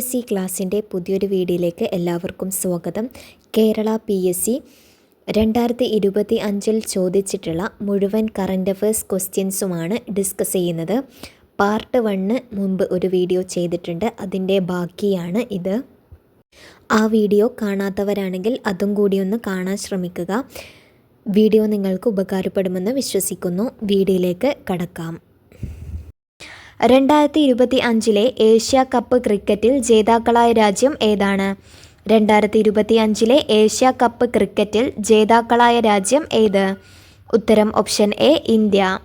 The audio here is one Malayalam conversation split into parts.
എസ് സി ക്ലാസ്സിന്റെ പുതിയൊരു വീഡിയോയിലേക്ക് എല്ലാവർക്കും സ്വാഗതം. കേരള പി എസ് സി രണ്ടായിരത്തി ഇരുപത്തി അഞ്ചിൽ ചോദിച്ചിട്ടുള്ള മുഴുവൻ കറണ്ട് അഫേഴ്സ് ക്വസ്റ്റ്യൻസുമാണ് ഡിസ്കസ് ചെയ്യുന്നത്. പാർട്ട് വണ്ണ് മുമ്പ് ഒരു വീഡിയോ ചെയ്തിട്ടുണ്ട്. അതിന്റെ ബാക്കിയാണ് ഇത്. ആ വീഡിയോ കാണാത്തവരാണെങ്കിൽ അതും കൂടി ഒന്ന് കാണാൻ ശ്രമിക്കുക. വീഡിയോ നിങ്ങൾക്ക് ഉപകാരപ്പെടുമെന്ന് വിശ്വസിക്കുന്നു. വീഡിയോയിലേക്ക് കടക്കാം. രണ്ടായിരത്തി ഇരുപത്തി അഞ്ചിലെ ഏഷ്യ കപ്പ് ക്രിക്കറ്റിൽ ജേതാക്കളായ രാജ്യം ഏതാണ്? രണ്ടായിരത്തി ഇരുപത്തി അഞ്ചിലെ ഏഷ്യ കപ്പ് ക്രിക്കറ്റിൽ ജേതാക്കളായ രാജ്യം ഏത്? ഉത്തരം ഓപ്ഷൻ എ ഇന്ത്യ.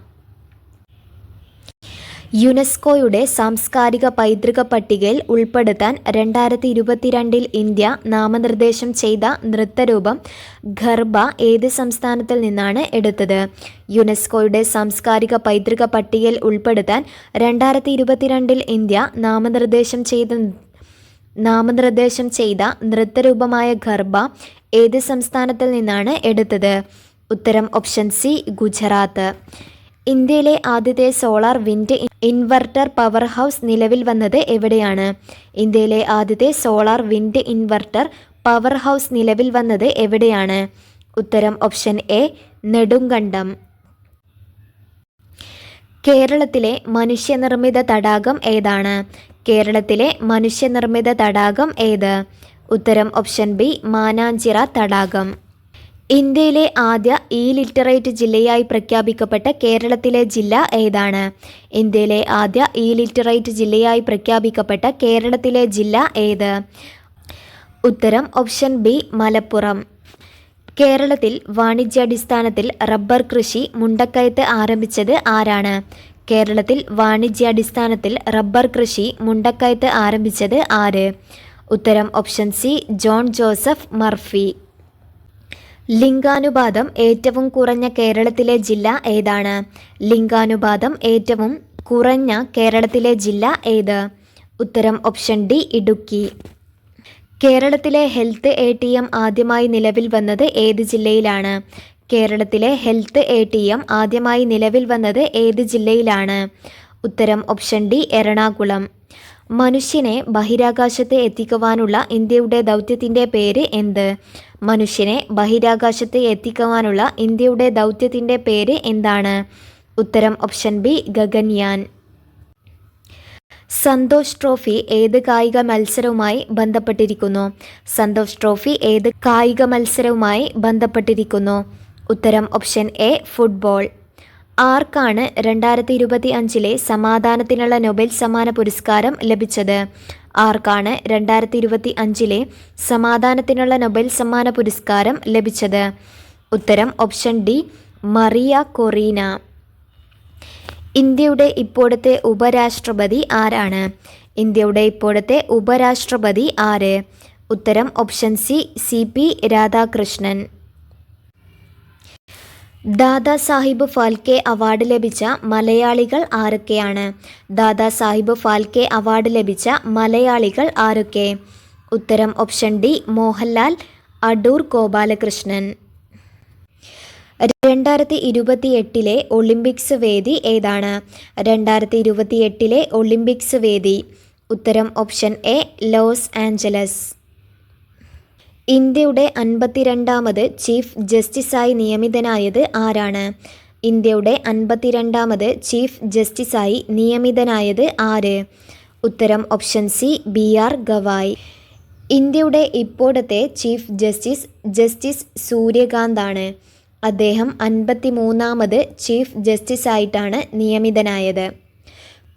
യുനെസ്കോയുടെ സാംസ്കാരിക പൈതൃക പട്ടികയിൽ ഉൾപ്പെടുത്താൻ രണ്ടായിരത്തി ഇരുപത്തിരണ്ടിൽ ഇന്ത്യ നാമനിർദ്ദേശം ചെയ്ത നൃത്തരൂപം ഖർബ ഏത് സംസ്ഥാനത്തിൽ നിന്നാണ് എടുത്തത്? യുനെസ്കോയുടെ സാംസ്കാരിക പൈതൃക പട്ടികയിൽ ഉൾപ്പെടുത്താൻ രണ്ടായിരത്തി ഇരുപത്തിരണ്ടിൽ ഇന്ത്യ നാമനിർദ്ദേശം ചെയ്ത നാമനിർദ്ദേശം ചെയ്ത നൃത്തരൂപമായ ഖർബ ഏത് സംസ്ഥാനത്തിൽ നിന്നാണ് എടുത്തത്? ഉത്തരം ഓപ്ഷൻ സി ഗുജറാത്ത്. ഇന്ത്യയിലെ ആദ്യത്തെ solar wind inverter power house നിലവിൽ വന്നത് എവിടെയാണ്? ഇന്ത്യയിലെ ആദ്യത്തെ solar wind inverter power house നിലവിൽ വന്നത് എവിടെയാണ്? ഉത്തരം ഓപ്ഷൻ എ നെടുങ്കണ്ടം. കേരളത്തിലെ മനുഷ്യനിർമ്മിത തടാകം ഏതാണ്? കേരളത്തിലെ മനുഷ്യനിർമ്മിത തടാകം ഏത്? ഉത്തരം ഓപ്ഷൻ ബി മാനാഞ്ചിറ തടാകം. ഇന്ത്യയിലെ ആദ്യ ഇ ലിറ്ററേറ്റ് ജില്ലയായി പ്രഖ്യാപിക്കപ്പെട്ട കേരളത്തിലെ ജില്ല ഏതാണ്? ഇന്ത്യയിലെ ആദ്യ ഇ ലിറ്ററേറ്റ് ജില്ലയായി പ്രഖ്യാപിക്കപ്പെട്ട കേരളത്തിലെ ജില്ല ഏത്? ഉത്തരം ഓപ്ഷൻ ബി മലപ്പുറം. കേരളത്തിൽ വാണിജ്യാടിസ്ഥാനത്തിൽ റബ്ബർ കൃഷി മുണ്ടക്കയത്ത് ആരംഭിച്ചത് ആരാണ്? കേരളത്തിൽ വാണിജ്യാടിസ്ഥാനത്തിൽ റബ്ബർ കൃഷി മുണ്ടക്കയത്ത് ആരംഭിച്ചത് ആര്? ഉത്തരം option C John Joseph Murphy. ലിംഗാനുപാതം ഏറ്റവും കുറഞ്ഞ കേരളത്തിലെ ജില്ല ഏതാണ്? ലിംഗാനുപാതം ഏറ്റവും കുറഞ്ഞ കേരളത്തിലെ ജില്ല ഏത്? ഉത്തരം ഓപ്ഷൻ ഡി ഇടുക്കി. കേരളത്തിലെ ഹെൽത്ത് എ ടി എം ആദ്യമായി നിലവിൽ വന്നത് ഏത് ജില്ലയിലാണ്? കേരളത്തിലെ ഹെൽത്ത് എ ടി എം ആദ്യമായി നിലവിൽ വന്നത് ഏത് ജില്ലയിലാണ്? ഉത്തരം ഓപ്ഷൻ ഡി എറണാകുളം. മനുഷ്യനെ ബഹിരാകാശത്ത് എത്തിക്കുവാനുള്ള ഇന്ത്യയുടെ ദൗത്യത്തിന്റെ പേര് എന്ത്? മനുഷ്യനെ ബഹിരാകാശത്ത് എത്തിക്കുവാനുള്ള ഇന്ത്യയുടെ ദൗത്യത്തിന്റെ പേര് എന്താണ്? ഉത്തരം option B Gaganyaan. Santosh trophy ഏത് കായിക മത്സരവുമായി ബന്ധപ്പെട്ടിരിക്കുന്നു? സന്തോഷ് ട്രോഫി ഏത് കായിക മത്സരവുമായി ബന്ധപ്പെട്ടിരിക്കുന്നു? ഉത്തരം ഓപ്ഷൻ എ ഫുട്ബോൾ. ആർക്കാണ് രണ്ടായിരത്തി ഇരുപത്തി അഞ്ചിലെ സമാധാനത്തിനുള്ള നൊബേൽ സമ്മാന പുരസ്കാരം ലഭിച്ചത്? ആർക്കാണ് രണ്ടായിരത്തി ഇരുപത്തി അഞ്ചിലെ സമാധാനത്തിനുള്ള നൊബേൽ സമ്മാന പുരസ്കാരം ലഭിച്ചത്? ഉത്തരം ഓപ്ഷൻ ഡി മറിയ കൊറീന. ഇന്ത്യയുടെ ഇപ്പോഴത്തെ ഉപരാഷ്ട്രപതി ആരാണ്? ഇന്ത്യയുടെ ഇപ്പോഴത്തെ ഉപരാഷ്ട്രപതി ആര്? ഉത്തരം option C C P Radhakrishnan. Dada Saheb Phalke award ലഭിച്ച മലയാളികൾ ആരൊക്കെയാണ്? ദാദാ സാഹിബ് ഫാൽക്കെ അവാർഡ് ലഭിച്ച മലയാളികൾ ആരൊക്കെ? ഉത്തരം ഓപ്ഷൻ ഡി മോഹൻലാൽ അടൂർ ഗോപാലകൃഷ്ണൻ. രണ്ടായിരത്തി ഇരുപത്തി എട്ടിലെ ഒളിമ്പിക്സ് വേദി ഏതാണ്? രണ്ടായിരത്തി ഇരുപത്തി എട്ടിലെ ഒളിമ്പിക്സ് വേദി. ഉത്തരം ഓപ്ഷൻ എ ലോസ് ആഞ്ചലസ്. ഇന്ത്യയുടെ അൻപത്തിരണ്ടാമത് ചീഫ് ജസ്റ്റിസായി നിയമിതനായത് ആരാണ്? ഇന്ത്യയുടെ അൻപത്തിരണ്ടാമത് ചീഫ് ജസ്റ്റിസായി നിയമിതനായത് ആര്? ഉത്തരം option C B R Gavai. ഇന്ത്യയുടെ ഇപ്പോഴത്തെ ചീഫ് ജസ്റ്റിസ് ജസ്റ്റിസ് സൂര്യകാന്താണ്. അദ്ദേഹം അൻപത്തി മൂന്നാമത് ചീഫ് ജസ്റ്റിസായിട്ടാണ് നിയമിതനായത്.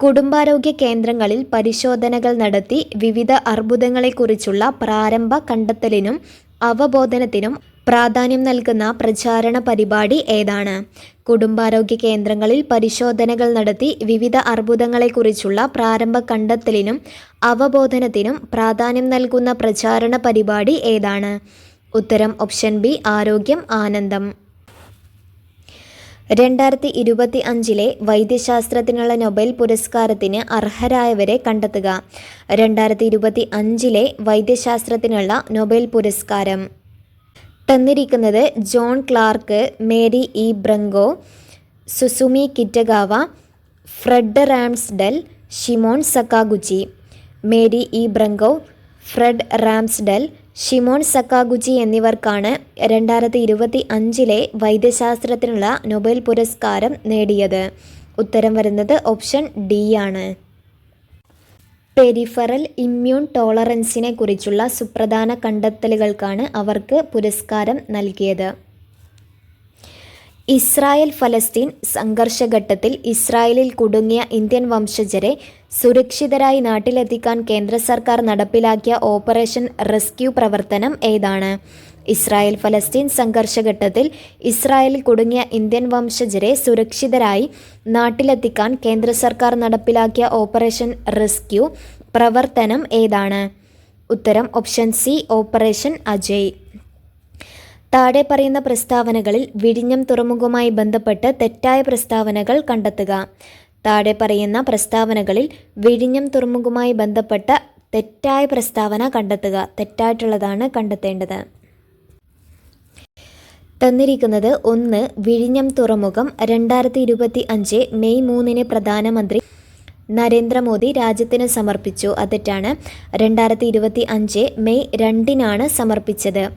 കുടുംബാരോഗ്യ കേന്ദ്രങ്ങളിൽ പരിശോധനകൾ നടത്തി വിവിധ അർബുദങ്ങളെക്കുറിച്ചുള്ള പ്രാരംഭ കണ്ടെത്തലിനും അവബോധനത്തിനും പ്രാധാന്യം നൽകുന്ന പ്രചാരണ പരിപാടി ഏതാണ്? കുടുംബാരോഗ്യ കേന്ദ്രങ്ങളിൽ പരിശോധനകൾ നടത്തി വിവിധ അർബുദങ്ങളെക്കുറിച്ചുള്ള പ്രാരംഭ കണ്ടെത്തലിനും അവബോധനത്തിനും പ്രാധാന്യം നൽകുന്ന പ്രചാരണ പരിപാടി ഏതാണ്? ഉത്തരം ഓപ്ഷൻ ബി ആരോഗ്യം ആനന്ദം. രണ്ടായിരത്തി ഇരുപത്തി അഞ്ചിലെ വൈദ്യശാസ്ത്രത്തിനുള്ള നൊബേൽ പുരസ്കാരത്തിന് അർഹരായവരെ കണ്ടെത്തുക. രണ്ടായിരത്തി ഇരുപത്തി അഞ്ചിലെ വൈദ്യശാസ്ത്രത്തിനുള്ള നൊബേൽ പുരസ്കാരം. തന്നിരിക്കുന്നത് John Clarke Mary E Brunkow Susumu Kitagawa Fred Ramsdell Shimon Sakaguchi. Mary E Brunkow Fred Ramsdell Shimon Sakaguchi എന്നിവർക്കാണ് രണ്ടായിരത്തി ഇരുപത്തി അഞ്ചിലെ വൈദ്യശാസ്ത്രത്തിനുള്ള നൊബേൽ പുരസ്കാരം നേടിയത്. ഉത്തരം വരുന്നത് ഓപ്ഷൻ ഡി ആണ്. പെരിഫറൽ ഇമ്മ്യൂൺ ടോളറൻസിനെ കുറിച്ചുള്ള സുപ്രധാന കണ്ടെത്തലുകൾക്കാണ് അവർക്ക് പുരസ്കാരം നൽകിയത്. ഇസ്രായേൽ ഫലസ്തീൻ സംഘർഷഘട്ടത്തിൽ ഇസ്രായേലിൽ കുടുങ്ങിയ ഇന്ത്യൻ വംശജരെ സുരക്ഷിതരായി നാട്ടിലെത്തിക്കാൻ കേന്ദ്ര സർക്കാർ നടപ്പിലാക്കിയ ഓപ്പറേഷൻ റെസ്ക്യൂ പ്രവർത്തനം ഏതാണ്? ഇസ്രായേൽ ഫലസ്തീൻ സംഘർഷഘട്ടത്തിൽ ഇസ്രായേലിൽ കുടുങ്ങിയ ഇന്ത്യൻ വംശജരെ സുരക്ഷിതരായി നാട്ടിലെത്തിക്കാൻ കേന്ദ്ര സർക്കാർ നടപ്പിലാക്കിയ ഓപ്പറേഷൻ റെസ്ക്യൂ പ്രവർത്തനം ഏതാണ്? ഉത്തരം ഓപ്ഷൻ സി ഓപ്പറേഷൻ അജയ്. താഴെ പറയുന്ന പ്രസ്താവനകളിൽ വിഴിഞ്ഞം തുറമുഖവുമായി ബന്ധപ്പെട്ട് തെറ്റായ പ്രസ്താവനകൾ കണ്ടെത്തുക. താഴെ പറയുന്ന പ്രസ്താവനകളിൽ വിഴിഞ്ഞം തുറമുഖവുമായി ബന്ധപ്പെട്ട തെറ്റായ പ്രസ്താവന കണ്ടെത്തുക. തെറ്റായിട്ടുള്ളതാണ് കണ്ടെത്തേണ്ടത്. തന്നിരിക്കുന്നത് ഒന്ന് വിഴിഞ്ഞം തുറമുഖം രണ്ടായിരത്തി ഇരുപത്തി അഞ്ച് മെയ് മൂന്നിന് പ്രധാനമന്ത്രി നരേന്ദ്രമോദി രാജ്യത്തിന് സമർപ്പിച്ചു. അതിട്ടാണ് രണ്ടായിരത്തി ഇരുപത്തി അഞ്ച് മെയ് രണ്ടിനാണ് സമർപ്പിച്ചത്.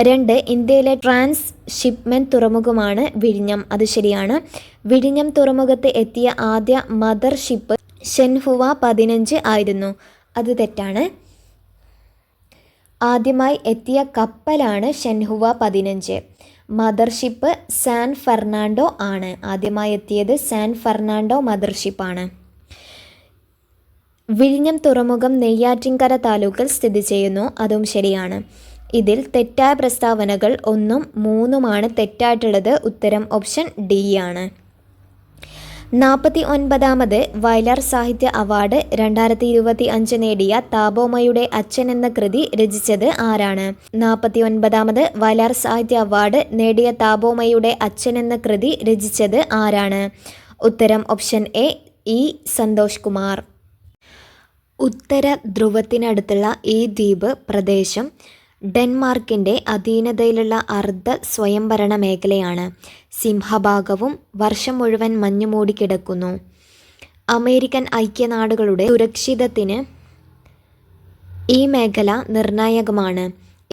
രണ്ട് ഇന്ത്യയിലെ ട്രാൻസ് ഷിപ്മെന്റ് തുറമുഖമാണ് വിഴിഞ്ഞം. അത് ശരിയാണ്. വിഴിഞ്ഞം തുറമുഖത്ത് എത്തിയ ആദ്യ മദർ ഷിപ്പ് ഷെൻഹുവ പതിനഞ്ച് ആയിരുന്നു. അത് തെറ്റാണ്. ആദ്യമായി എത്തിയ കപ്പലാണ് ഷെൻഹുവ പതിനഞ്ച്. മദർഷിപ്പ് സാൻ ഫെർണാണ്ടോ ആണ്. ആദ്യമായി എത്തിയത് സാൻ ഫെർണാണ്ടോ മദർഷിപ്പാണ് വിഴിഞ്ഞം തുറമുഖം നെയ്യാറ്റിൻകര താലൂക്കിൽ സ്ഥിതി ചെയ്യുന്നു. അതും ശരിയാണ്. ഇതിൽ തെറ്റായ പ്രസ്താവനകൾ ഒന്നും മൂന്നുമാണ് തെറ്റായിട്ടുള്ളത്. ഉത്തരം ഓപ്ഷൻ ഡി ആണ്. നാൽപ്പത്തി ഒൻപതാമത് വയലാർ സാഹിത്യ അവാർഡ് രണ്ടായിരത്തി ഇരുപത്തി അഞ്ച് നേടിയ താപോമയുടെ അച്ഛൻ എന്ന കൃതി രചിച്ചത് ആരാണ്? നാൽപ്പത്തി ഒൻപതാമത് വയലാർ സാഹിത്യ അവാർഡ് നേടിയ താപോമയുടെ അച്ഛൻ എന്ന കൃതി രചിച്ചത് ആരാണ്? ഉത്തരം option A E Santosh Kumar. ഉത്തര ധ്രുവത്തിനടുത്തുള്ള ഈ ദ്വീപ് പ്രദേശം ഡെൻമാർക്കിന്റെ അധീനതയിലുള്ള അർദ്ധ സ്വയംഭരണ മേഖലയാണ്. സിംഹഭാഗവും വർഷം മുഴുവൻ മഞ്ഞു മൂടിക്കിടക്കുന്നു അമേരിക്കൻ ഐക്യനാടുകളുടെ സുരക്ഷിതത്തിന് ഈ മേഖല നിർണായകമാണ്.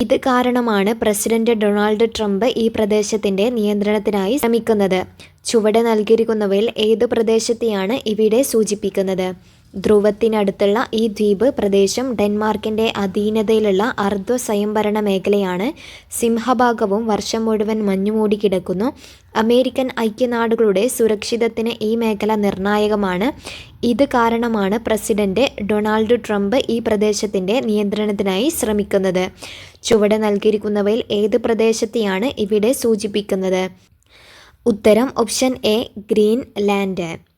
ഇത് കാരണമാണ് പ്രസിഡന്റ് ഡൊണാൾഡ് ട്രംപ് ഈ പ്രദേശത്തിന്റെ നിയന്ത്രണത്തിനായി ശ്രമിക്കുന്നത്. ചുവടെ നൽകിയിരിക്കുന്നവയിൽ ഏത് പ്രദേശത്തെയാണ് ഇവിടെ സൂചിപ്പിക്കുന്നത്? ധ്രുവത്തിനടുത്തുള്ള ഈ ദ്വീപ് പ്രദേശം ഡെൻമാർക്കിന്റെ അധീനതയിലുള്ള അർദ്ധ സ്വയംഭരണ മേഖലയാണ്. സിംഹഭാഗവും വർഷം മുഴുവൻ മഞ്ഞുമൂടി കിടക്കുന്നു. അമേരിക്കൻ ഐക്യനാടുകളുടെ സുരക്ഷിതത്തിന് ഈ മേഖല നിർണായകമാണ്. ഇത് കാരണമാണ് പ്രസിഡന്റ് ഡൊണാൾഡ് ട്രംപ് ഈ പ്രദേശത്തിന്റെ നിയന്ത്രണത്തിനായി ശ്രമിക്കുന്നത്. ചുവടെ നൽകിയിരിക്കുന്നവയിൽ ഏത് പ്രദേശത്തെയാണ് ഇവിടെ സൂചിപ്പിക്കുന്നത്? ഉത്തരം ഓപ്ഷൻ എ ഗ്രീൻ ലാൻഡ്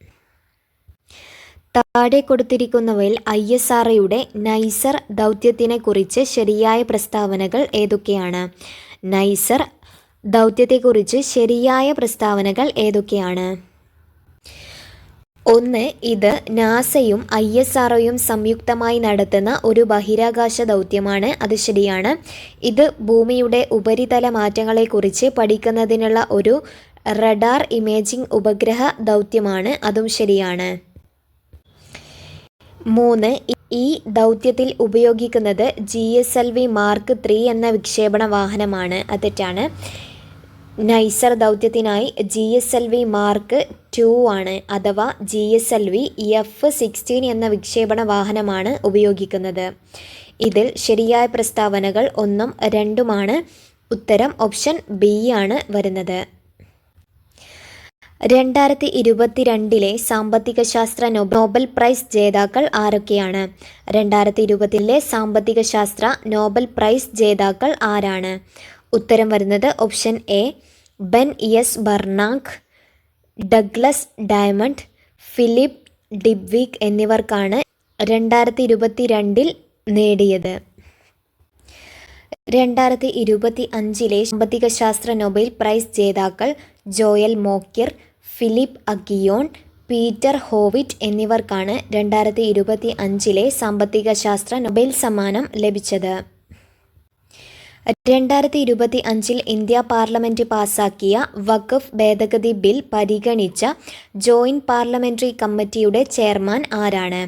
താഴെ കൊടുത്തിരിക്കുന്നവയിൽ ഐ എസ് ആർ ഒയുടെ നൈസർ ദൗത്യത്തിനെക്കുറിച്ച് ശരിയായ പ്രസ്താവനകൾ ഏതൊക്കെയാണ്? നൈസർ ദൗത്യത്തെക്കുറിച്ച് ശരിയായ പ്രസ്താവനകൾ ഏതൊക്കെയാണ്? ഒന്ന് ഇത് നാസയും ഐ എസ് ആർഒയും സംയുക്തമായി നടത്തുന്ന ഒരു ബഹിരാകാശ ദൗത്യമാണ്. അത് ശരിയാണ്. ഇത് ഭൂമിയുടെ ഉപരിതല മാറ്റങ്ങളെക്കുറിച്ച് പഠിക്കുന്നതിനുള്ള ഒരു റഡാർ ഇമേജിംഗ് ഉപഗ്രഹ ദൗത്യമാണ്. അതും ശരിയാണ്. മൂന്ന് ഈ ദൗത്യത്തിൽ ഉപയോഗിക്കുന്നത് G S L V mark three എന്ന വിക്ഷേപണ വാഹനമാണ്. അത് തെറ്റാണ്. NISER ദൗത്യത്തിനായി G S L V mark two ആണ് അഥവാ G S L V F sixteen എന്ന വിക്ഷേപണ വാഹനമാണ് ഉപയോഗിക്കുന്നത്. ഇതിൽ ശരിയായ പ്രസ്താവനകൾ ഒന്നും രണ്ടുമാണ്. ഉത്തരം ഓപ്ഷൻ ബി ആണ് വരുന്നത്. രണ്ടായിരത്തി ഇരുപത്തിരണ്ടിലെ സാമ്പത്തിക ശാസ്ത്ര നോബൽ പ്രൈസ് ജേതാക്കൾ ആരൊക്കെയാണ്? രണ്ടായിരത്തി ഇരുപത്തിലെ സാമ്പത്തിക ശാസ്ത്ര നോബൽ പ്രൈസ് ജേതാക്കൾ ആരാണ്? ഉത്തരം വരുന്നത് option A Ben S Bernanke Douglas Diamond Philip Dybvig എന്നിവർക്കാണ് രണ്ടായിരത്തി ഇരുപത്തിരണ്ടിൽ നേടിയത്. രണ്ടായിരത്തി ഇരുപത്തി അഞ്ചിലെ സാമ്പത്തിക ശാസ്ത്ര നൊബേൽ പ്രൈസ് ജേതാക്കൾ Joel Mokyr Philippe Aghion Peter Howitt എന്നിവർക്കാണ് രണ്ടായിരത്തി ഇരുപത്തി അഞ്ചിലെ സാമ്പത്തിക ശാസ്ത്ര നൊബേൽ സമ്മാനം ലഭിച്ചത്. രണ്ടായിരത്തി ഇരുപത്തി അഞ്ചിൽ ഇന്ത്യ പാർലമെന്റ് പാസാക്കിയ വഖഫ് ഭേദഗതി ബിൽ പരിഗണിച്ച ജോയിന്റ് പാർലമെന്ററി കമ്മിറ്റിയുടെ ചെയർമാൻ ആരാണ്?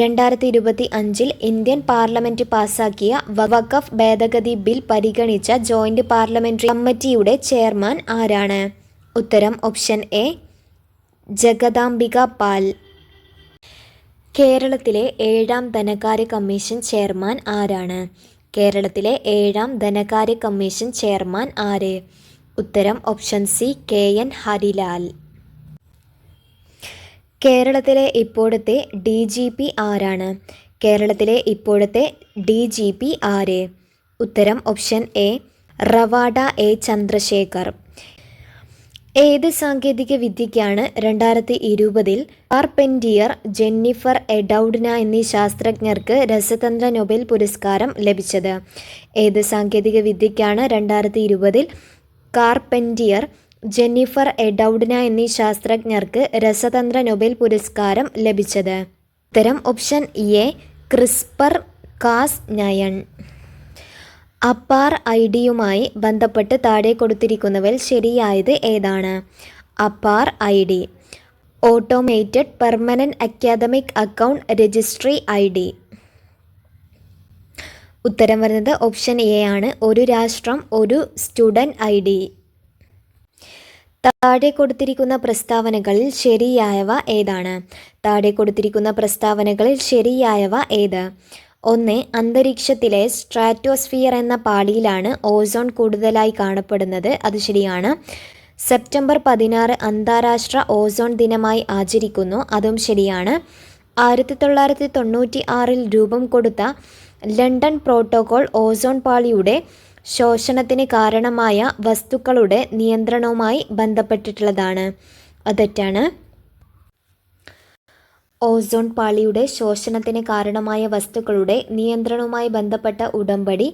രണ്ടായിരത്തി ഇരുപത്തി അഞ്ചിൽ ഇന്ത്യൻ പാർലമെന്റ് പാസാക്കിയ വഖഫ് ഭേദഗതി ബിൽ പരിഗണിച്ച ജോയിന്റ് പാർലമെന്ററി കമ്മിറ്റിയുടെ ചെയർമാൻ ആരാണ്? ഉത്തരം ഓപ്ഷൻ എ ജഗദാംബിക പാൽ. കേരളത്തിലെ ഏഴാം ധനകാര്യ കമ്മീഷൻ ചെയർമാൻ ആരാണ്? കേരളത്തിലെ ഏഴാം ധനകാര്യ കമ്മീഷൻ ചെയർമാൻ ആര്? ഉത്തരം option C K N Harilal. കേരളത്തിലെ ഇപ്പോഴത്തെ ഡി ജി പി ആരാണ്? കേരളത്തിലെ ഇപ്പോഴത്തെ ഡി ജി പി ആര്? ഉത്തരം option A Ravada A Chandrasekhar. ഏത് സാങ്കേതിക വിദ്യയ്ക്കാണ് രണ്ടായിരത്തി ഇരുപതിൽ കാർപെന്റിയർ ജെന്നിഫർ എഡൌഡ്ന എന്നീ ശാസ്ത്രജ്ഞർക്ക് രസതന്ത്ര നൊബേൽ പുരസ്കാരം ലഭിച്ചത്? ഏത് സാങ്കേതിക വിദ്യയ്ക്കാണ് രണ്ടായിരത്തി ഇരുപതിൽ കാർപെന്റിയർ ജെന്നിഫർ എഡൌഡ്ന എന്നീ ശാസ്ത്രജ്ഞർക്ക് രസതന്ത്ര നൊബേൽ പുരസ്കാരം ലഭിച്ചത്? ഉത്തരം option A CRISPR Cas nine APAAR I ഡിയുമായി ബന്ധപ്പെട്ട് താഴെ കൊടുത്തിരിക്കുന്നവയിൽ ശരിയായത് ഏതാണ്? APAAR I D. Automated permanent academic account registry I D. ഉത്തരം വരുന്നത് ഓപ്ഷൻ എ ആണ്. ഒരു രാഷ്ട്രം ഒരു സ്റ്റുഡന്റ് ഐ ഡി. താഴെ കൊടുത്തിരിക്കുന്ന പ്രസ്താവനകളിൽ ശരിയായവ ഏതാണ്? താഴെ കൊടുത്തിരിക്കുന്ന പ്രസ്താവനകളിൽ ശരിയായവ ഏത്? ഒന്ന് അന്തരീക്ഷത്തിലെ സ്ട്രാറ്റോസ്ഫിയർ എന്ന പാളിയിലാണ് ഓസോൺ കൂടുതലായി കാണപ്പെടുന്നത്. അത് ശരിയാണ്. സെപ്റ്റംബർ പതിനാറ് അന്താരാഷ്ട്ര ഓസോൺ ദിനമായി ആചരിക്കുന്നു. അതും ശരിയാണ്. ആയിരത്തി തൊള്ളായിരത്തി തൊണ്ണൂറ്റി ആറിൽ രൂപം കൊടുത്ത ലണ്ടൻ പ്രോട്ടോകോൾ ഓസോൺ പാളിയുടെ ശോഷണത്തിന് കാരണമായ വസ്തുക്കളുടെ നിയന്ത്രണവുമായി ബന്ധപ്പെട്ടിട്ടുള്ളതാണ്. അതെറ്റാണ് തെറ്റാണ്. ഓസോൺ പാളിയുടെ ശോഷണത്തിന് കാരണമായ വസ്തുക്കളുടെ നിയന്ത്രണവുമായി ബന്ധപ്പെട്ട ഉടമ്പടി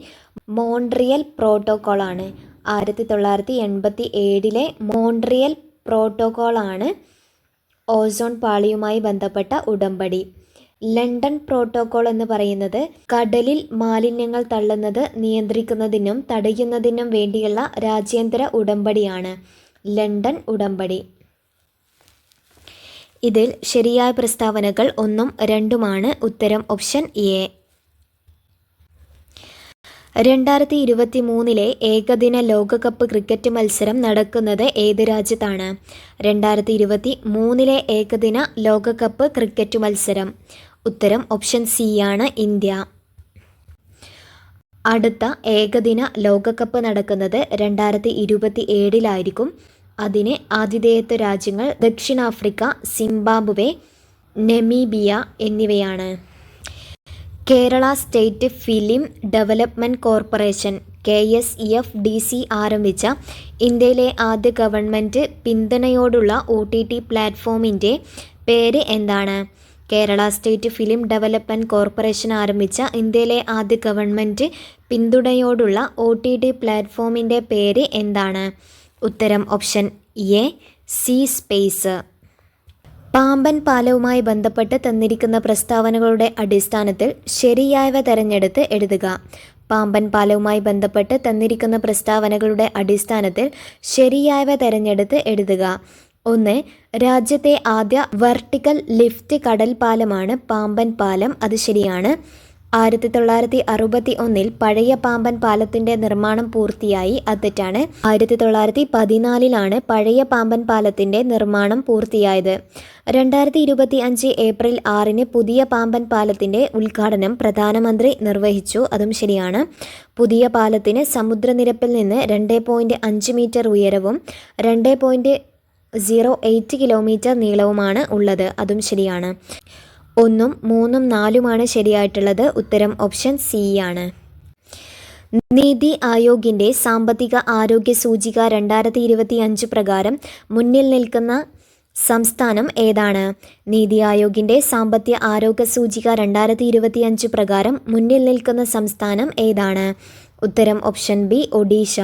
മോൺട്രിയൽ പ്രോട്ടോക്കോളാണ്. ആയിരത്തി തൊള്ളായിരത്തി എൺപത്തി ഏഴിലെ മോൺട്രിയൽ പ്രോട്ടോക്കോളാണ് ഓസോൺ പാളിയുമായി ബന്ധപ്പെട്ട ഉടമ്പടി. ലണ്ടൻ പ്രോട്ടോകോൾ എന്ന് പറയുന്നത് കടലിൽ മാലിന്യങ്ങൾ തള്ളുന്നത് നിയന്ത്രിക്കുന്നതിനും തടയുന്നതിനും വേണ്ടിയുള്ള രാജ്യാന്തര ഉടമ്പടിയാണ്. ലണ്ടൻ ഉടമ്പടി. ഇതിൽ ശരിയായ പ്രസ്താവനകൾ ഒന്നും രണ്ടുമാണ്. ഉത്തരം ഓപ്ഷൻ എ. രണ്ടായിരത്തി ഇരുപത്തി മൂന്നിലെ ഏകദിന ലോകകപ്പ് ക്രിക്കറ്റ് മത്സരം നടക്കുന്നത് ഏത് രാജ്യത്താണ്? രണ്ടായിരത്തി ഇരുപത്തി മൂന്നിലെ ഏകദിന ലോകകപ്പ് ക്രിക്കറ്റ് മത്സരം. ഉത്തരം ഓപ്ഷൻ സി ആണ് ഇന്ത്യ. അടുത്ത ഏകദിന ലോകകപ്പ് നടക്കുന്നത് രണ്ടായിരത്തി ഇരുപത്തി ഏഴിലായിരിക്കും അതിന് ആതിഥേയത്വ രാജ്യങ്ങൾ ദക്ഷിണാഫ്രിക്ക സിംബാബ്വെ നെമീബിയ എന്നിവയാണ്. Kerala state film development corporation K S F D C C ആരംഭിച്ച ഇന്ത്യയിലെ ആദ്യ ഗവൺമെന്റ് പിന്തുണയോടുള്ള ഒ ടി ടി പ്ലാറ്റ്ഫോമിന്റെ പേര് എന്താണ്? Kerala state film development corporation ആരംഭിച്ച ഇന്ത്യയിലെ ആദ്യ ഗവൺമെന്റ് പിന്തുണയോടുള്ള ഒ ടി ടി പ്ലാറ്റ്ഫോമിന്റെ പേര് എന്താണ്? ഉത്തരം option A C space. Pamban പാലവുമായി ബന്ധപ്പെട്ട് തന്നിരിക്കുന്ന പ്രസ്താവനകളുടെ അടിസ്ഥാനത്തിൽ ശരിയായവ തെരഞ്ഞെടുത്ത് എഴുതുക. പാമ്പൻ പാലവുമായി ബന്ധപ്പെട്ട് തന്നിരിക്കുന്ന പ്രസ്താവനകളുടെ അടിസ്ഥാനത്തിൽ ശരിയായവ തെരഞ്ഞെടുത്ത് എഴുതുക. ഒന്ന് രാജ്യത്തെ ആദ്യ വെർട്ടിക്കൽ ലിഫ്റ്റ് കടൽ പാലമാണ് പാമ്പൻ പാലം. അത് ശരിയാണ്. ആയിരത്തി തൊള്ളായിരത്തി അറുപത്തി ഒന്നിൽ പഴയ പാമ്പൻ പാലത്തിന്റെ നിർമ്മാണം പൂർത്തിയായി. അത് തെറ്റാണ് ആയിരത്തി തൊള്ളായിരത്തി പതിനാലിലാണ് പഴയ പാമ്പൻ പാലത്തിന്റെ നിർമ്മാണം പൂർത്തിയായത്. രണ്ടായിരത്തി ഇരുപത്തി അഞ്ച് ഏപ്രിൽ ആറിന് പുതിയ പാമ്പൻ പാലത്തിന്റെ ഉദ്ഘാടനം പ്രധാനമന്ത്രി നിർവഹിച്ചു. അതും ശരിയാണ്. പുതിയ പാലത്തിന് സമുദ്രനിരപ്പിൽ നിന്ന് രണ്ട് പോയിന്റ് അഞ്ച് മീറ്റർ ഉയരവും രണ്ട് പോയിന്റ് സീറോ എയ്റ്റ് കിലോമീറ്റർ നീളവുമാണ് ഉള്ളത്. അതും ശരിയാണ്. ഒന്നും മൂന്നും നാലുമാണ് ശരിയായിട്ടുള്ളത്. ഉത്തരം ഓപ്ഷൻ സി ആണ്. നീതി ആയോഗിന്റെ സാമ്പത്തിക ആരോഗ്യ സൂചിക രണ്ടായിരത്തി ഇരുപത്തി അഞ്ച് പ്രകാരം മുന്നിൽ നിൽക്കുന്ന സംസ്ഥാനം ഏതാണ്? നീതി ആയോഗിന്റെ സാമ്പത്തിക ആരോഗ്യ സൂചിക രണ്ടായിരത്തി ഇരുപത്തി അഞ്ച് പ്രകാരം മുന്നിൽ നിൽക്കുന്ന സംസ്ഥാനം ഏതാണ്? ഉത്തരം ഓപ്ഷൻ ബി ഒഡീഷ.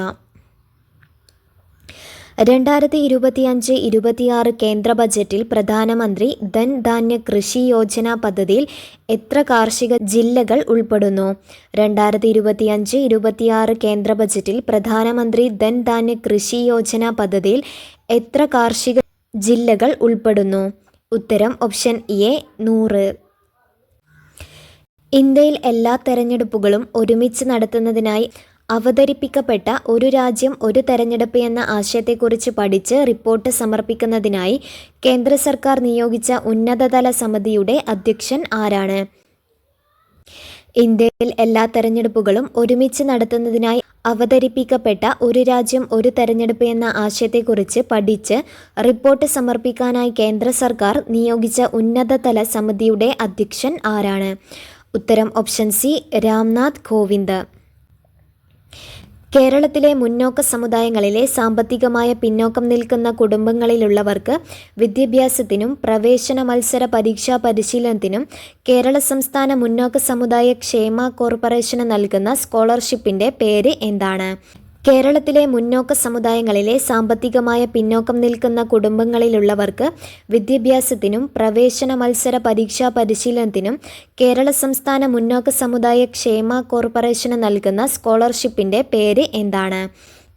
രണ്ടായിരത്തി ഇരുപത്തിയഞ്ച് ഇരുപത്തിയാറ് കേന്ദ്ര ബജറ്റിൽ പ്രധാനമന്ത്രി ധൻ ധാന്യ കൃഷി യോജന പദ്ധതിയിൽ എത്ര കാർഷിക ജില്ലകൾ ഉൾപ്പെടുന്നു? രണ്ടായിരത്തി ഇരുപത്തിയഞ്ച് ഇരുപത്തിയാറ് കേന്ദ്ര ബജറ്റിൽ പ്രധാനമന്ത്രി ധൻ ധാന്യ കൃഷി യോജന പദ്ധതിയിൽ എത്ര കാർഷിക ജില്ലകൾ ഉൾപ്പെടുന്നു? ഉത്തരം ഓപ്ഷൻ എ നൂറ്. ഇന്ത്യയിൽ എല്ലാ തെരഞ്ഞെടുപ്പുകളും ഒരുമിച്ച് നടത്തുന്നതിനായി അവതരിപ്പിക്കപ്പെട്ട ഒരു രാജ്യം ഒരു തെരഞ്ഞെടുപ്പ് എന്ന ആശയത്തെക്കുറിച്ച് പഠിച്ച് റിപ്പോർട്ട് സമർപ്പിക്കുന്നതിനായി കേന്ദ്ര സർക്കാർ നിയോഗിച്ച ഉന്നതതല സമിതിയുടെ അധ്യക്ഷൻ ആരാണ്? ഇന്ത്യയിൽ എല്ലാ തെരഞ്ഞെടുപ്പുകളും ഒരുമിച്ച് നടത്തുന്നതിനായി അവതരിപ്പിക്കപ്പെട്ട ഒരു രാജ്യം ഒരു തെരഞ്ഞെടുപ്പ് എന്ന ആശയത്തെക്കുറിച്ച് പഠിച്ച് റിപ്പോർട്ട് സമർപ്പിക്കാനായി കേന്ദ്ര സർക്കാർ നിയോഗിച്ച ഉന്നതതല സമിതിയുടെ അധ്യക്ഷൻ ആരാണ്? ഉത്തരം ഓപ്ഷൻ സി രാംനാഥ് കോവിന്ദ്. കേരളത്തിലെ മുന്നോക്ക സമുദായങ്ങളിലെ സാമ്പത്തികമായ പിന്നോക്കം നിൽക്കുന്ന കുടുംബങ്ങളിലുള്ളവർക്ക് വിദ്യാഭ്യാസത്തിനും പ്രവേശന മത്സര പരീക്ഷാ പരിശീലനത്തിനും കേരള സംസ്ഥാന മുന്നോക്ക സമുദായ ക്ഷേമ കോർപ്പറേഷന് നൽകുന്ന സ്കോളർഷിപ്പിന്റെ പേര് എന്താണ്? കേരളത്തിലെ മുന്നോക്ക സമുദായങ്ങളിലെ സാമ്പത്തികമായ പിന്നോക്കം നിൽക്കുന്ന കുടുംബങ്ങളിലുള്ളവർക്ക് വിദ്യാഭ്യാസത്തിനും പ്രവേശന മത്സര പരീക്ഷാ പരിശീലനത്തിനും കേരള സംസ്ഥാന മുന്നോക്ക സമുദായ ക്ഷേമ കോർപ്പറേഷന് നൽകുന്ന സ്കോളർഷിപ്പിന്റെ പേര് എന്താണ്?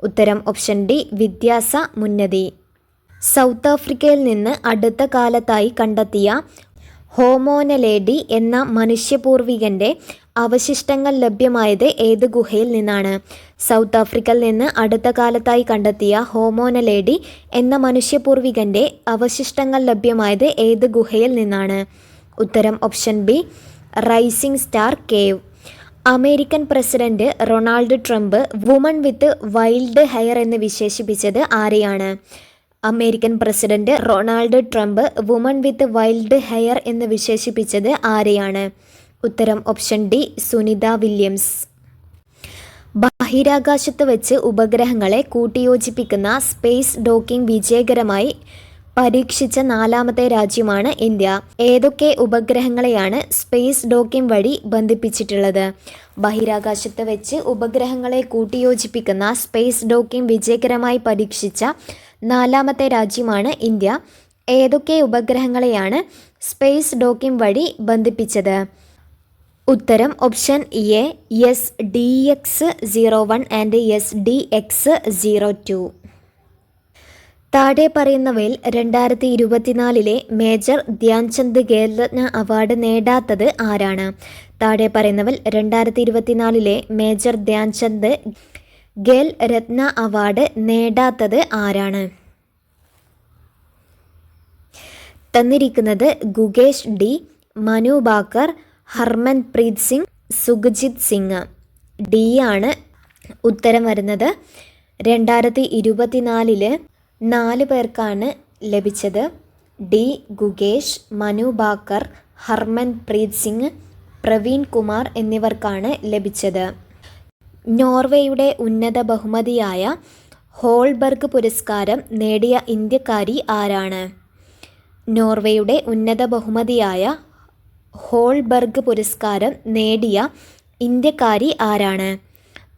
ഉത്തരം option D Vidyasa Munnati. South ആഫ്രിക്കയിൽ നിന്ന് അടുത്ത കാലത്തായി കണ്ടെത്തിയ ഹോമോനലേഡി എന്ന മനുഷ്യപൂർവികന്റെ അവശിഷ്ടങ്ങൾ ലഭ്യമായത് ഏത് ഗുഹയിൽ നിന്നാണ്? സൗത്ത് ആഫ്രിക്കയിൽ നിന്ന് അടുത്ത കാലത്തായി കണ്ടെത്തിയ ഹോമോനലേഡി എന്ന മനുഷ്യപൂർവികന്റെ അവശിഷ്ടങ്ങൾ ലഭ്യമായത് ഏത് ഗുഹയിൽ നിന്നാണ്? ഉത്തരം option B rising star cave. American president Ronald Trump woman with wild hair എന്ന് വിശേഷിപ്പിച്ചത് ആരെയാണ്? American president Ronald Trump woman with wild hair എന്ന് വിശേഷിപ്പിച്ചത് ആരെയാണ്? ഉത്തരം ഓപ്ഷൻ ഡി സുനിത വില്യംസ്. ബഹിരാകാശത്ത് വെച്ച് ഉപഗ്രഹങ്ങളെ കൂട്ടിയോജിപ്പിക്കുന്ന സ്പേസ് ഡോക്കിംഗ് വിജയകരമായി പരീക്ഷിച്ച നാലാമത്തെ രാജ്യമാണ് ഇന്ത്യ. ഏതൊക്കെ ഉപഗ്രഹങ്ങളെയാണ് സ്പേസ് ഡോക്കിംഗ് വഴി ബന്ധിപ്പിച്ചിട്ടുള്ളത്? ബഹിരാകാശത്ത് വെച്ച് ഉപഗ്രഹങ്ങളെ കൂട്ടിയോജിപ്പിക്കുന്ന സ്പേസ് ഡോക്കിംഗ് വിജയകരമായി പരീക്ഷിച്ച നാലാമത്തെ രാജ്യമാണ് ഇന്ത്യ. ഏതൊക്കെ ഉപഗ്രഹങ്ങളെയാണ് സ്പേസ് ഡോക്കിംഗ് വഴി ബന്ധിപ്പിച്ചത്? ഉത്തരം option A S D X zero one and S D X zero two താഴെ പറയുന്നവയിൽ രണ്ടായിരത്തി ഇരുപത്തിനാലിലെ മേജർ ധ്യാൻചന്ദ് ഖേൽരത്ന അവാർഡ് നേടാത്തത് ആരാണ്? താഴെ പറയുന്നവൽ രണ്ടായിരത്തി ഇരുപത്തിനാലിലെ മേജർ ധ്യാൻചന്ദ് ഖേൽ രത്ന അവാർഡ് നേടാത്തത് ആരാണ്? തന്നിരിക്കുന്നത് ഗുകേഷ് ഡി മനു ബാക്കർ ഹർമൻപ്രീത് സിംഗ് സുഖജിത് സിംഗ്. ഡി ആണ് ഉത്തരം വരുന്നത്. രണ്ടായിരത്തി ഇരുപത്തിനാലിൽ നാല് പേർക്കാണ് ലഭിച്ചത്. ഡി ഗുഗേഷ് മനു ബാക്കർ ഹർമൻപ്രീത് സിംഗ് പ്രവീൺ കുമാർ എന്നിവർക്കാണ് ലഭിച്ചത്. നോർവേയുടെ ഉന്നത ബഹുമതിയായ ഹോൾബർഗ് പുരസ്കാരം നേടിയ ഇന്ത്യക്കാരി ആരാണ്? നോർവേയുടെ ഉന്നത ബഹുമതിയായ ഹോൾബർഗ് പുരസ്കാരം നേടിയ ഇന്ത്യക്കാരി ആരാണ്?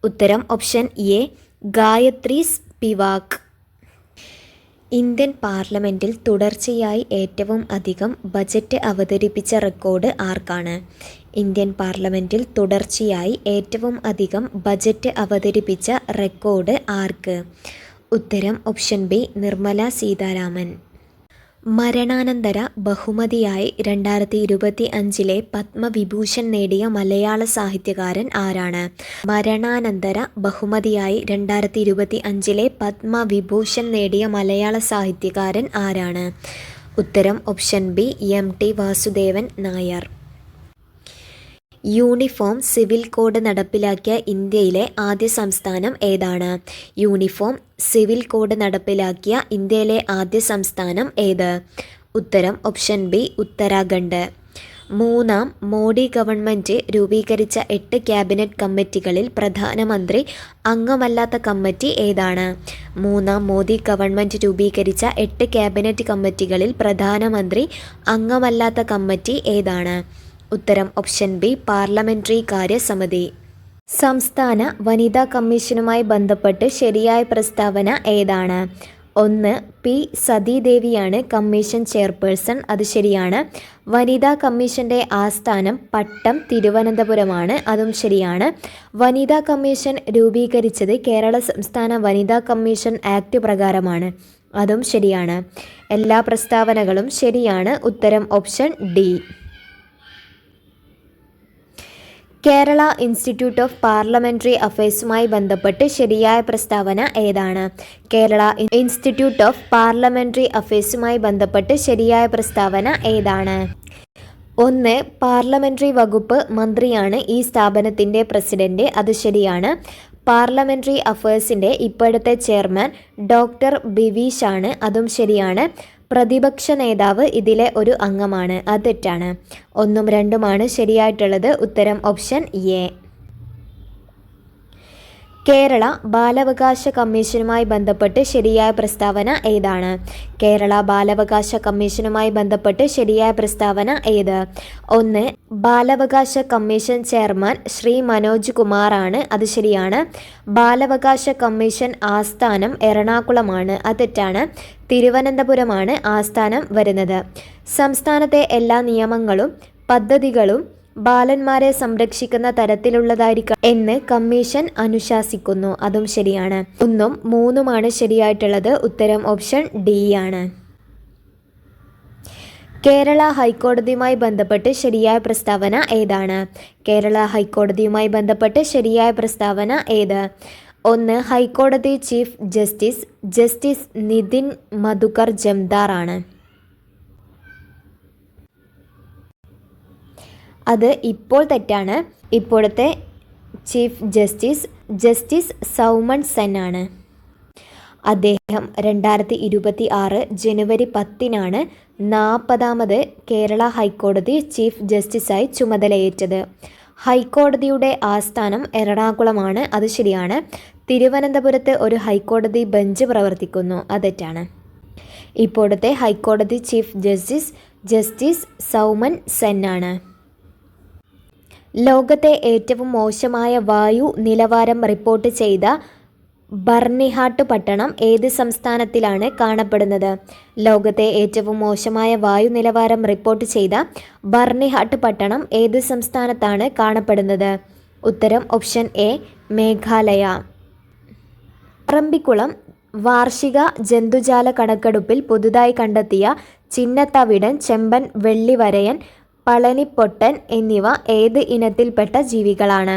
ഉത്തരം option A Gayatri Spivak. Indian പാർലമെന്റിൽ തുടർച്ചയായി ഏറ്റവും അധികം ബജറ്റ് അവതരിപ്പിച്ച റെക്കോർഡ് ആർക്കാണ്? ഇന്ത്യൻ പാർലമെന്റിൽ തുടർച്ചയായി ഏറ്റവും അധികം ബജറ്റ് അവതരിപ്പിച്ച റെക്കോർഡ് ആർക്ക്? ഉത്തരം ഓപ്ഷൻ ബി നിർമ്മല സീതാരാമൻ. മരണാനന്തര ബഹുമതിയായി രണ്ടായിരത്തി ഇരുപത്തി അഞ്ചിലെ പത്മവിഭൂഷൺ നേടിയ മലയാള സാഹിത്യകാരൻ ആരാണ്? മരണാനന്തര ബഹുമതിയായി രണ്ടായിരത്തി ഇരുപത്തി അഞ്ചിലെ പത്മവിഭൂഷൺ നേടിയ മലയാള സാഹിത്യകാരൻ ആരാണ്? ഉത്തരം option B M T Vasudevan Nair. Uniform civil code നടപ്പിലാക്കിയ ഇന്ത്യയിലെ ആദ്യ സംസ്ഥാനം ഏതാണ്? യൂണിഫോം സിവിൽ കോഡ് നടപ്പിലാക്കിയ ഇന്ത്യയിലെ ആദ്യ സംസ്ഥാനം ഏത്? ഉത്തരം ഓപ്ഷൻ ബി ഉത്തരാഖണ്ഡ്. മൂന്നാം മോഡി ഗവൺമെന്റ് രൂപീകരിച്ച എട്ട് ക്യാബിനറ്റ് കമ്മിറ്റികളിൽ പ്രധാനമന്ത്രി അംഗമല്ലാത്ത കമ്മിറ്റി ഏതാണ്? മൂന്നാം മോദി ഗവൺമെന്റ് രൂപീകരിച്ച എട്ട് ക്യാബിനറ്റ് കമ്മിറ്റികളിൽ പ്രധാനമന്ത്രി അംഗമല്ലാത്ത കമ്മിറ്റി ഏതാണ്? ഉത്തരം ഓപ്ഷൻ ബി പാർലമെന്ററി കാര്യസമിതി. സംസ്ഥാന വനിതാ കമ്മീഷനുമായി ബന്ധപ്പെട്ട് ശരിയായ പ്രസ്താവന ഏതാണ്? ഒന്ന് പി സതീദേവിയാണ് കമ്മീഷൻ ചെയർപേഴ്സൺ. അത് ശരിയാണ്. വനിതാ കമ്മീഷന്റെ ആസ്ഥാനം പട്ടം തിരുവനന്തപുരമാണ്. അതും ശരിയാണ്. വനിതാ കമ്മീഷൻ രൂപീകരിച്ചത് കേരള സംസ്ഥാന വനിതാ കമ്മീഷൻ ആക്ട് പ്രകാരമാണ്. അതും ശരിയാണ്. എല്ലാ പ്രസ്താവനകളും ശരിയാണ്. ഉത്തരം option D. Kerala institute of parliamentary അഫയേഴ്സുമായി ബന്ധപ്പെട്ട് ശരിയായ പ്രസ്താവന ഏതാണ്? കേരള ഇൻസ്റ്റിറ്റ്യൂട്ട് ഓഫ് പാർലമെന്ററി അഫയേഴ്സുമായി ബന്ധപ്പെട്ട് ശരിയായ പ്രസ്താവന ഏതാണ്? ഒന്ന് പാർലമെന്ററി വകുപ്പ് മന്ത്രിയാണ് ഈ സ്ഥാപനത്തിന്റെ പ്രസിഡന്റ്. അത് ശരിയാണ്. പാർലമെന്ററി അഫയേഴ്സിന്റെ ഇപ്പോഴത്തെ ചെയർമാൻ ഡോക്ടർ ബിവീഷാണ്. അതും ശരിയാണ്. പ്രതിപക്ഷ നേതാവ് ഇതിലെ ഒരു അംഗമാണ്. അത് തെറ്റാണ്. ഒന്നും രണ്ടുമാണ് ശരിയായിട്ടുള്ളത്. ഉത്തരം ഓപ്ഷൻ എ. കേരള ബാലാവകാശ കമ്മീഷനുമായി ബന്ധപ്പെട്ട് ശരിയായ പ്രസ്താവന ഏതാണ്? കേരള ബാലാവകാശ കമ്മീഷനുമായി ബന്ധപ്പെട്ട് ശരിയായ പ്രസ്താവന ഏത്? ഒന്ന് ബാലാവകാശ കമ്മീഷൻ ചെയർമാൻ ശ്രീ മനോജ് കുമാറാണ്. അത് ശരിയാണ്. ബാലാവകാശ കമ്മീഷൻ ആസ്ഥാനം എറണാകുളമാണ്. അത് തെറ്റാണ്. തിരുവനന്തപുരമാണ് ആസ്ഥാനം വരുന്നത്. സംസ്ഥാനത്തെ എല്ലാ നിയമങ്ങളും പദ്ധതികളും ബാലന്മാരെ സംരക്ഷിക്കുന്ന തരത്തിലുള്ളതായിരിക്കാം എന്ന് കമ്മീഷൻ അനുശാസിക്കുന്നു. അതും ശരിയാണ്. ഒന്നും മൂന്നുമാണ് ശരിയായിട്ടുള്ളത്. ഉത്തരം ഓപ്ഷൻ ഡി ആണ്. കേരള ഹൈക്കോടതിയുമായി ബന്ധപ്പെട്ട് ശരിയായ പ്രസ്താവന ഏതാണ്? കേരള ഹൈക്കോടതിയുമായി ബന്ധപ്പെട്ട് ശരിയായ പ്രസ്താവന ഏത്? ഒന്ന് ഹൈക്കോടതി chief justice justice Nitin Madhukar Jamdar ആണ്. അത് ഇപ്പോൾ തെറ്റാണ്. ഇപ്പോഴത്തെ chief justice justice Soumen Sen ആണ്. അദ്ദേഹം രണ്ടായിരത്തി ഇരുപത്തി ആറ് ജനുവരി പത്തിനാണ് നാൽപ്പതാമത് കേരള ഹൈക്കോടതി ചീഫ് ജസ്റ്റിസായി ചുമതലയേറ്റത്. ഹൈക്കോടതിയുടെ ആസ്ഥാനം എറണാകുളമാണ്. അത് ശരിയാണ്. തിരുവനന്തപുരത്ത് ഒരു ഹൈക്കോടതി ബെഞ്ച് പ്രവർത്തിക്കുന്നു. അത് തെറ്റാണ്. ഇപ്പോഴത്തെ ഹൈക്കോടതി chief justice justice Soumen Sen ആണ്. ലോകത്തെ ഏറ്റവും മോശമായ വായു നിലവാരം റിപ്പോർട്ട് ചെയ്ത ബർണിഹാട്ട് പട്ടണം ഏത് സംസ്ഥാനത്തിലാണ് കാണപ്പെടുന്നത്? ലോകത്തെ ഏറ്റവും മോശമായ വായു നിലവാരം റിപ്പോർട്ട് ചെയ്ത ബർണിഹാട്ട് പട്ടണം ഏത് സംസ്ഥാനത്താണ് കാണപ്പെടുന്നത്? ഉത്തരം ഓപ്ഷൻ എ മേഘാലയ. പറമ്പിക്കുളം വാർഷിക ജന്തുജാല കണക്കെടുപ്പിൽ പുതുതായി കണ്ടെത്തിയ ചിന്നത്തവിടൻ ചെമ്പൻ വെള്ളിവരയൻ പളനിപ്പൊട്ടൻ എന്നിവ ഏത് ഇനത്തിൽപ്പെട്ട ജീവികളാണ്?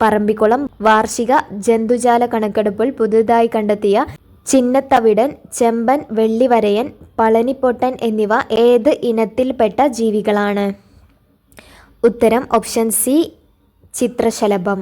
പറമ്പിക്കുളം വാർഷിക ജന്തുജാല കണക്കെടുപ്പിൽ പുതുതായി കണ്ടെത്തിയ ചിന്നത്തവിടൻ ചെമ്പൻ വെള്ളിവരയൻ പളനിപ്പൊട്ടൻ എന്നിവ ഏത് ഇനത്തിൽപ്പെട്ട ജീവികളാണ്? ഉത്തരം ഓപ്ഷൻ സി ചിത്രശലഭം.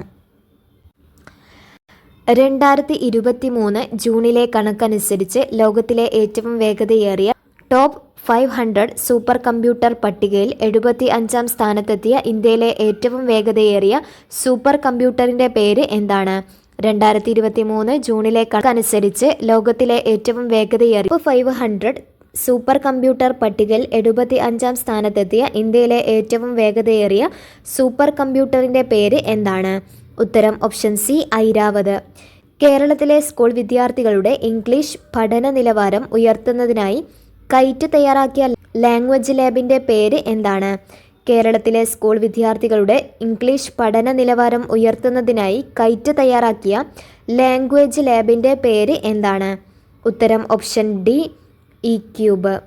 രണ്ടായിരത്തി ഇരുപത്തി മൂന്ന് ജൂണിലെ കണക്കനുസരിച്ച് ലോകത്തിലെ ഏറ്റവും വേഗതയേറിയ top five hundred super computer പട്ടികയിൽ എഴുപത്തി അഞ്ചാം സ്ഥാനത്തെത്തിയ ഇന്ത്യയിലെ ഏറ്റവും വേഗതയേറിയ സൂപ്പർ കമ്പ്യൂട്ടറിന്റെ പേര് എന്താണ്? രണ്ടായിരത്തി ഇരുപത്തി മൂന്ന് ജൂണിലെ കണക്കനുസരിച്ച് ലോകത്തിലെ ഏറ്റവും വേഗതയേറിയ ഫൈവ് ഹൺഡ്രഡ് സൂപ്പർ കമ്പ്യൂട്ടർ പട്ടികയിൽ എഴുപത്തി അഞ്ചാം സ്ഥാനത്തെത്തിയ ഇന്ത്യയിലെ ഏറ്റവും വേഗതയേറിയ സൂപ്പർ കമ്പ്യൂട്ടറിന്റെ പേര് എന്താണ്? ഉത്തരം ഓപ്ഷൻ സി ഐരാവത്. കേരളത്തിലെ സ്കൂൾ വിദ്യാർത്ഥികളുടെ ഇംഗ്ലീഷ് പഠന നിലവാരം ഉയർത്തുന്നതിനായി കൈറ്റ് തയ്യാറാക്കിയ ലാംഗ്വേജ് ലാബിന്റെ പേര് എന്താണ്? കേരളത്തിലെ സ്കൂൾ വിദ്യാർത്ഥികളുടെ ഇംഗ്ലീഷ് പഠന നിലവാരം ഉയർത്തുന്നതിനായി കൈറ്റ് തയ്യാറാക്കിയ ലാംഗ്വേജ് ലാബിന്റെ പേര് എന്താണ്? ഉത്തരം ഓപ്ഷൻ ഡി ഇ ക്യൂബ്.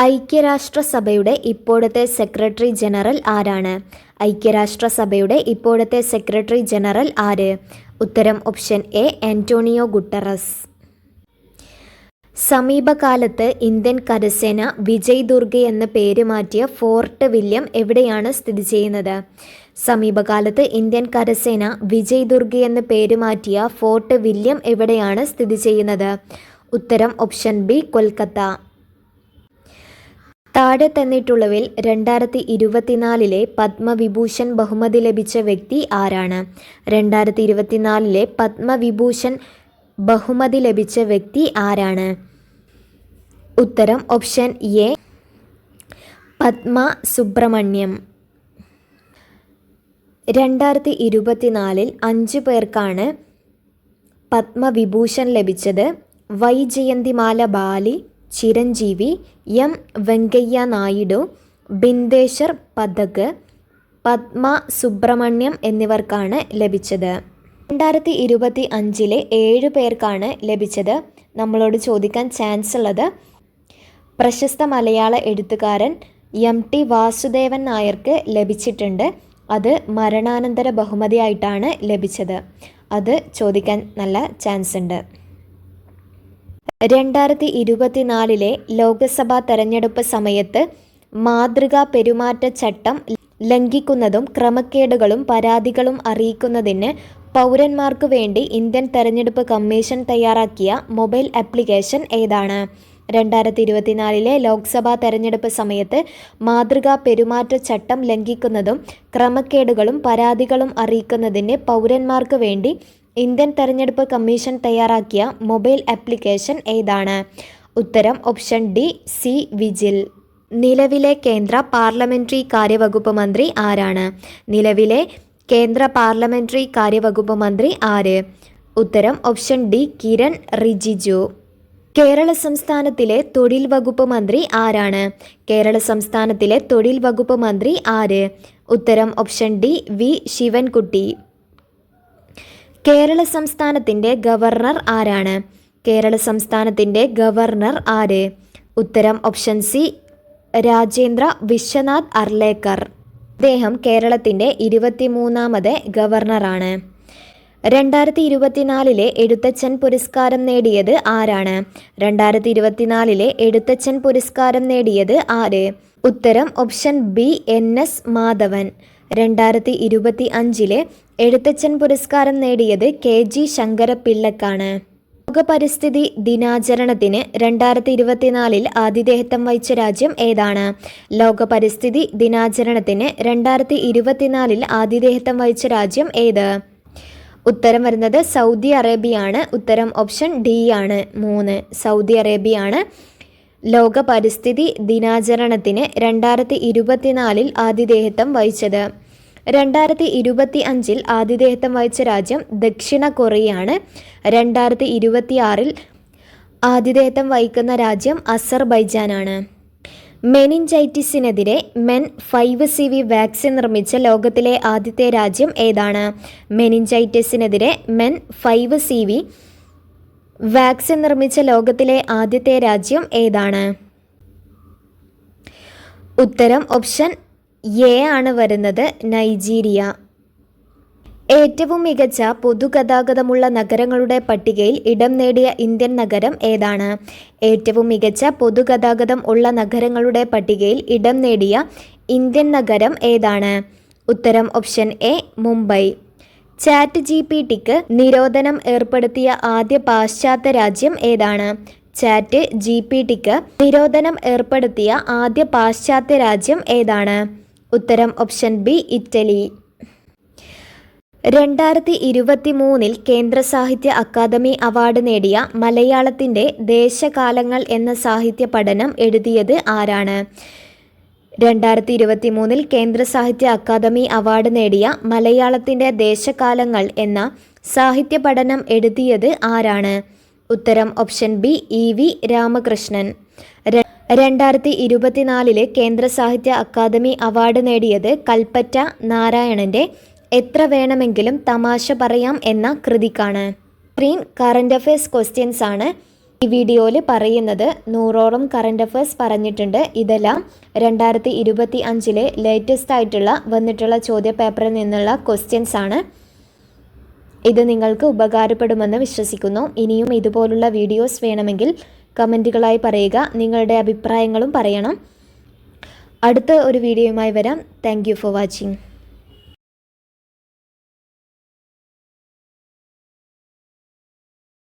ഐക്യരാഷ്ട്രസഭയുടെ ഇപ്പോഴത്തെ സെക്രട്ടറി ജനറൽ ആരാണ്? ഐക്യരാഷ്ട്രസഭയുടെ ഇപ്പോഴത്തെ സെക്രട്ടറി ജനറൽ ആര്? ഉത്തരം ഓപ്ഷൻ എ ആന്റോണിയോ ഗുട്ടറസ്. സമീപകാലത്ത് ഇന്ത്യൻ കരസേന വിജയ് ദുർഗ് എന്ന പേര് മാറ്റിയ ഫോർട്ട് വില്യം എവിടെയാണ് സ്ഥിതി ചെയ്യുന്നത്? സമീപകാലത്ത് ഇന്ത്യൻ കരസേന വിജയ് ദുർഗ് എന്ന പേര് മാറ്റിയ ഫോർട്ട് വില്യം എവിടെയാണ് സ്ഥിതി ചെയ്യുന്നത്? ഉത്തരം ഓപ്ഷൻ ബി കൊൽക്കത്ത. താഴെ തന്നിട്ടുള്ളവയിൽ രണ്ടായിരത്തി ഇരുപത്തിനാലിലെ പത്മവിഭൂഷൺ ബഹുമതി ലഭിച്ച വ്യക്തി ആരാണ്? രണ്ടായിരത്തി ഇരുപത്തിനാലിലെ പത്മവിഭൂഷൺ ബഹുമതി ലഭിച്ച വ്യക്തി ആരാണ്? ഉത്തരം ഓപ്ഷൻ എ പത്മ സുബ്രഹ്മണ്യം രണ്ടായിരത്തി ഇരുപത്തിനാലിൽ അഞ്ച് പേർക്കാണ് പത്മവിഭൂഷൺ ലഭിച്ചത്. വൈ വൈജയന്തിമാല ബാലി ചിരഞ്ജീവി എം വെങ്കയ്യ നായിഡു ബിന്ദേശ്വർ പഥക് പത്മ സുബ്രഹ്മണ്യം എന്നിവർക്കാണ് ലഭിച്ചത്. രണ്ടായിരത്തി ഇരുപത്തി അഞ്ചിലെ ഏഴ് പേർക്കാണ് ലഭിച്ചത്. നമ്മളോട് ചോദിക്കാൻ ചാൻസ് ഉള്ളത്. പ്രശസ്ത മലയാള എഴുത്തുകാരൻ എം ടി വാസുദേവൻ നായർക്ക് ലഭിച്ചിട്ടുണ്ട്. അത് മരണാനന്തര ബഹുമതിയായിട്ടാണ് ലഭിച്ചത്. അത് ചോദിക്കാൻ നല്ല ചാൻസ് ഉണ്ട്. രണ്ടായിരത്തി ഇരുപത്തിനാലിലെ ലോക്സഭാ തെരഞ്ഞെടുപ്പ് സമയത്ത് മാതൃകാ പെരുമാറ്റച്ചട്ടം ലംഘിക്കുന്നതും ക്രമക്കേടുകളും പരാതികളും അറിയിക്കുന്നതിന് പൗരന്മാർക്ക് വേണ്ടി ഇന്ത്യൻ തെരഞ്ഞെടുപ്പ് കമ്മീഷൻ തയ്യാറാക്കിയ മൊബൈൽ ആപ്ലിക്കേഷൻ ഏതാണ്? രണ്ടായിരത്തി ഇരുപത്തിനാലിലെ ലോക്സഭാ തെരഞ്ഞെടുപ്പ് സമയത്ത് മാതൃകാ പെരുമാറ്റച്ചട്ടം ലംഘിക്കുന്നതും ക്രമക്കേടുകളും പരാതികളും അറിയിക്കുന്നതിന് പൗരന്മാർക്ക് വേണ്ടി ഇന്ത്യൻ തെരഞ്ഞെടുപ്പ് കമ്മീഷൻ തയ്യാറാക്കിയ മൊബൈൽ ആപ്ലിക്കേഷൻ ഏതാണ്? ഉത്തരം ഓപ്ഷൻ ഡി സി വിജിൽ. നിലവിലെ കേന്ദ്ര പാർലമെന്ററി കാര്യവകുപ്പ് മന്ത്രി ആരാണ്? നിലവിലെ കേന്ദ്ര പാർലമെന്ററി കാര്യവകുപ്പ് മന്ത്രി ആര്? ഉത്തരം ഓപ്ഷൻ ഡി കിരൺ റിജിജു. കേരള സംസ്ഥാനത്തിലെ തൊഴിൽ വകുപ്പ് മന്ത്രി ആരാണ്? കേരള സംസ്ഥാനത്തിലെ തൊഴിൽ വകുപ്പ് മന്ത്രി ആര്? ഉത്തരം option D V. Sivankutty. Kerala സംസ്ഥാനത്തിന്റെ ഗവർണർ ആരാണ്? കേരള സംസ്ഥാനത്തിന്റെ ഗവർണർ ആര്? ഉത്തരം ഓപ്ഷൻ സി രാജേന്ദ്ര വിശ്വനാഥ് അർലേക്കർ. അദ്ദേഹം കേരളത്തിന്റെ ഇരുപത്തിമൂന്നാമത് ഗവർണറാണ്. രണ്ടായിരത്തി ഇരുപത്തിനാലിലെ എഴുത്തച്ഛൻ പുരസ്കാരം നേടിയത് ആരാണ്? രണ്ടായിരത്തി ഇരുപത്തിനാലിലെ എഴുത്തച്ഛൻ പുരസ്കാരം നേടിയത് ആര്? ഉത്തരം option B N S Madhavan. രണ്ടായിരത്തി ഇരുപത്തി അഞ്ചിലെ എഴുത്തച്ഛൻ പുരസ്കാരം നേടിയത് കെ ജി ശങ്കരപ്പിള്ളക്കാണ്. ലോക പരിസ്ഥിതി ദിനാചരണത്തിന് രണ്ടായിരത്തി ഇരുപത്തിനാലിൽ ആതിഥേയത്വം വഹിച്ച രാജ്യം ഏതാണ്? ലോക പരിസ്ഥിതി ദിനാചരണത്തിന് രണ്ടായിരത്തി ഇരുപത്തിനാലിൽ ആതിഥേയത്വം വഹിച്ച രാജ്യം ഏത്? ഉത്തരം വരുന്നത് സൗദി അറേബ്യയാണ്. ഉത്തരം ഓപ്ഷൻ ഡി ആണ്. മൂന്ന്. സൗദി അറേബ്യയാണ്. ലോക പരിസ്ഥിതി ദിനാചരണത്തിന് രണ്ടായിരത്തി ഇരുപത്തിനാലിൽ ആതിഥേയത്വം വഹിച്ചത്. രണ്ടായിരത്തി ഇരുപത്തി അഞ്ചിൽ ആതിഥേയത്വം വഹിച്ച രാജ്യം ദക്ഷിണ കൊറിയയാണ്. രണ്ടായിരത്തി ഇരുപത്തി ആറിൽ ആതിഥേയത്വം വഹിക്കുന്ന രാജ്യം അസർബൈജാനാണ്. മെനിഞ്ചൈറ്റിസിനെതിരെ men five C V vaccine നിർമ്മിച്ച ലോകത്തിലെ ആദ്യത്തെ രാജ്യം ഏതാണ്? മെനിഞ്ചൈറ്റിസിനെതിരെ men five C V vaccine നിർമ്മിച്ച ലോകത്തിലെ ആദ്യത്തെ രാജ്യം ഏതാണ്? ഉത്തരം ഓപ്ഷൻ എ ആണ് വരുന്നത് നൈജീരിയ. ഏറ്റവും മികച്ച പൊതുഗതാഗതമുള്ള നഗരങ്ങളുടെ പട്ടികയിൽ ഇടം നേടിയ ഇന്ത്യൻ നഗരം ഏതാണ്? ഏറ്റവും മികച്ച പൊതുഗതാഗതം ഉള്ള നഗരങ്ങളുടെ പട്ടികയിൽ ഇടം നേടിയ ഇന്ത്യൻ നഗരം ഏതാണ്? ഉത്തരം option A Mumbai. Chat G P tick നിരോധനം ഏർപ്പെടുത്തിയ ആദ്യ പാശ്ചാത്യ രാജ്യം ഏതാണ്? ചാറ്റ് ജി പി ടിക്ക് നിരോധനം ഏർപ്പെടുത്തിയ ആദ്യ പാശ്ചാത്യ രാജ്യം ഏതാണ്? ഉത്തരം ഓപ്ഷൻ ബി ഇറ്റലി. രണ്ടായിരത്തി ഇരുപത്തി മൂന്നിൽ കേന്ദ്ര സാഹിത്യ അക്കാദമി അവാർഡ് നേടിയ മലയാളത്തിന്റെ ദേശകാലങ്ങൾ എന്ന സാഹിത്യ പഠനം എഴുതിയത് ആരാണ്? രണ്ടായിരത്തി ഇരുപത്തി മൂന്നിൽ കേന്ദ്ര സാഹിത്യ അക്കാദമി അവാർഡ് നേടിയ മലയാളത്തിന്റെ ദേശകാലങ്ങൾ എന്ന സാഹിത്യ പഠനം എഴുതിയത് ആരാണ്? ഉത്തരം option B E V Ramakrishnan. രണ്ടായിരത്തി ഇരുപത്തിനാലിലെ കേന്ദ്ര സാഹിത്യ അക്കാദമി അവാർഡ് നേടിയത് കൽപ്പറ്റ നാരായണന്റെ എത്ര വേണമെങ്കിലും തമാശ പറയാം എന്ന കൃതിക്കാണ്. സ്ക്രീൻ കറണ്ട് അഫയേഴ്സ് ക്വസ്റ്റ്യൻസ് ആണ്. ഈ വീഡിയോയിൽ പറയുന്നത് നൂറോളം കറണ്ട് അഫയേഴ്സ് പറഞ്ഞിട്ടുണ്ട്. ഇതെല്ലാം രണ്ടായിരത്തി ഇരുപത്തി അഞ്ചിലെ ലേറ്റസ്റ്റ് ആയിട്ടുള്ള വന്നിട്ടുള്ള ചോദ്യ പേപ്പറിൽ നിന്നുള്ള ക്വസ്റ്റ്യൻസ് ആണ്. ഇത് നിങ്ങൾക്ക് ഉപകാരപ്പെടുമെന്ന് വിശ്വസിക്കുന്നു. ഇനിയും ഇതുപോലുള്ള വീഡിയോസ് വേണമെങ്കിൽ കമന്റുകളായി പറയുക നിങ്ങളുടെ അഭിപ്രായങ്ങളും പറയണം. അടുത്ത ഒരു വീഡിയോയുമായി വരാം. Thank for watching